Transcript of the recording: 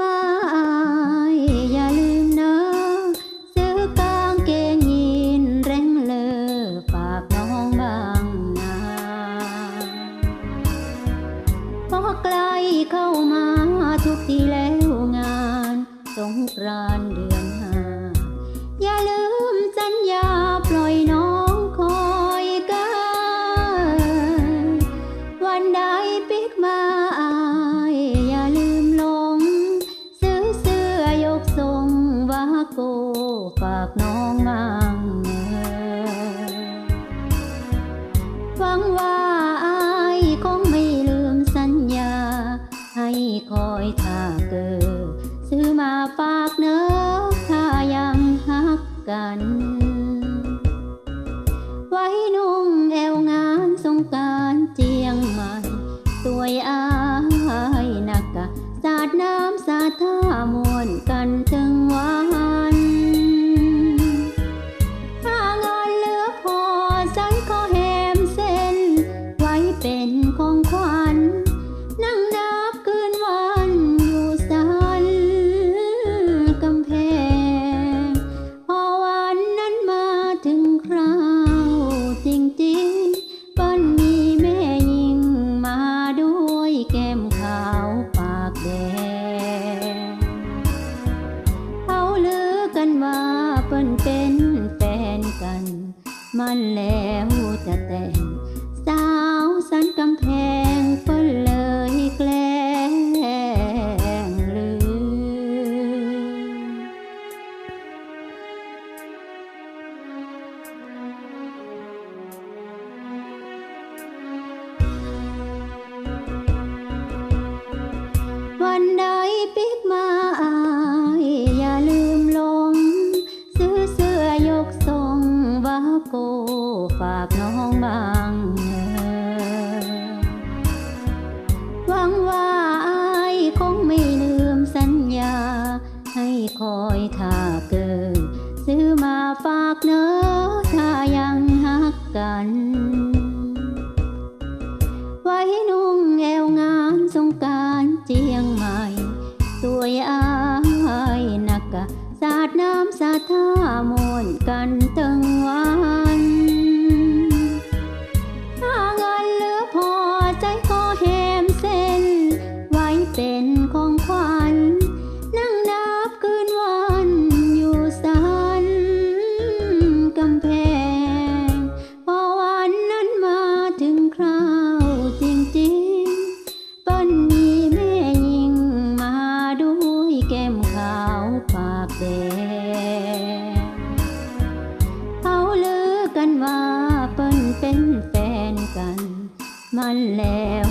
มาอาอย่าลืมนะ ซื้อกางเกงยีนแรงเลอฝากน้องบางนาพอใกล้เข้ามาทุกทีแล้วงานสงกรานเดือนห้าอย่าลืมสัญญาปล่อยน้องคอยกัน วันใดปิกมา ฝากน้องมังเอ่ยหวังว่าอายคงไม่ลืมสัญญา ให้คอยถ้าเกิดซื้อมาฝากเนอถ้ายังฮักกัน ไว้นุ่งแอวงานสงการเจียงใหม่สวยอา เป็นของขวัญนั่งนับคืนวันอยู่สันกำแพง พอวันนั้นมาถึงคราวจริงๆเปิ้นมีแม่ยิงมาด้วยแก้มขาวปากแดงเขาลือกันว่าเปิ้นเป็นแฟนกัน มันแล้วจะแต่ง ให้คอยถ้าเกิด ซื้อมาฝากเนอถ้ายังฮักกัน แก้มขาวปากแดงเขาลือกันว่าเปิ้นเป็นแฟนกัน มันแล้ว